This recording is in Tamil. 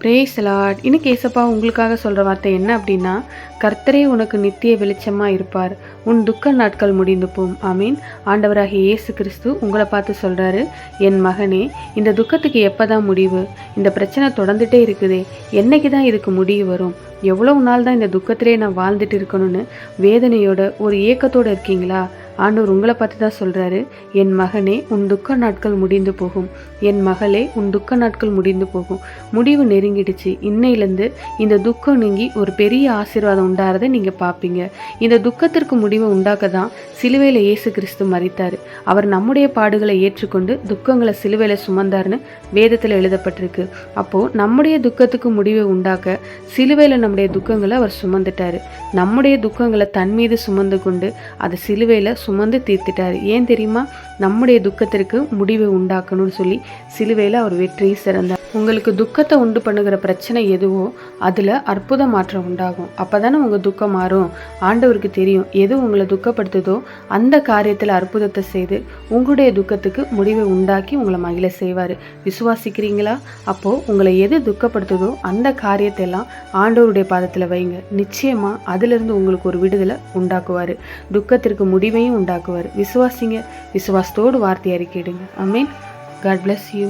பிரேஸ் லார்ட் இன்னைக்கு ஏசப்பா உங்களுக்காக சொல்கிற வார்த்தை என்ன அப்படின்னா கர்த்தரே உனக்கு நித்திய வெளிச்சமாக இருப்பார். உன் துக்க நாட்கள் முடிந்து போம். ஆமீன். ஆண்டவராகிய இயேசு கிறிஸ்து உங்களை பார்த்து சொல்கிறாரு என் மகனே இந்த துக்கத்துக்கு எப்போ தான் முடிவு? இந்த பிரச்சனை தொடர்ந்துட்டே இருக்குதே. என்னைக்கு தான் இதுக்கு முடிவு வரும்? எவ்வளவு நாள் தான் இந்த துக்கத்திலே நான் வாழ்ந்துட்டு இருக்கணும்னு வேதனையோட ஒரு ஏக்கத்தோடு இருக்கீங்களா? ஆண்டவர் உங்களை பார்த்து தான் சொல்கிறாரு என் மகனே உன் துக்க நாட்கள் முடிந்து போகும். என் மகளே உன் துக்க நாட்கள் முடிந்து போகும். முடிவு நெருங்கிடுச்சு. இன்னையிலேருந்து இந்த துக்கம் நீங்கி ஒரு பெரிய ஆசீர்வாதம் உண்டாகிறதை நீங்கள் பார்ப்பீங்க. இந்த துக்கத்திற்கு முடிவை உண்டாக்க தான் சிலுவையில் இயேசு கிறிஸ்து மறித்தார் அவர் நம்முடைய பாடுகளை ஏற்றுக்கொண்டு துக்கங்களை சிலுவையில் சுமந்தார்னு வேதத்தில் எழுதப்பட்டிருக்கு. அப்போது நம்முடைய துக்கத்துக்கு முடிவை உண்டாக்க சிலுவையில் நம்முடைய துக்கங்களை அவர் சுமந்துட்டார். நம்முடைய துக்கங்களை தன் மீது சுமந்து கொண்டு அதை சிலுவையில் சுமந்து தீர்த்துட்டார். ஏன் தெரியுமா? நம்முடைய துக்கத்திற்கு முடிவை உண்டாக்கணும்னு சொல்லி சிலுவையில் அவர் வெற்றி சிறந்தார். உங்களுக்கு துக்கத்தை உண்டு பண்ணுகிற பிரச்சனை எதுவோ அதில் அற்புத மாற்றம் உண்டாகும். அப்போ தானே உங்கள் துக்கம் மாறும். ஆண்டவருக்கு தெரியும் எது உங்களை துக்கப்படுத்துதோ அந்த காரியத்தில் அற்புதத்தை செய்து உங்களுடைய துக்கத்துக்கு முடிவை உண்டாக்கி உங்களை மகிழ செய்வார். விசுவாசிக்கிறீங்களா? அப்போது உங்களை எது துக்கப்படுத்துதோ அந்த காரியத்தை எல்லாம் ஆண்டவருடைய பாதத்தில் வைங்க. நிச்சயமாக அதிலிருந்து உங்களுக்கு ஒரு விடுதலை உண்டாக்குவார். துக்கத்திற்கு முடிவையும் உண்டாக்குவார். விசுவாசிங்க. விசுவாசத்தோடு வார்த்தை அறிக்கையிடுங்க. I mean God bless you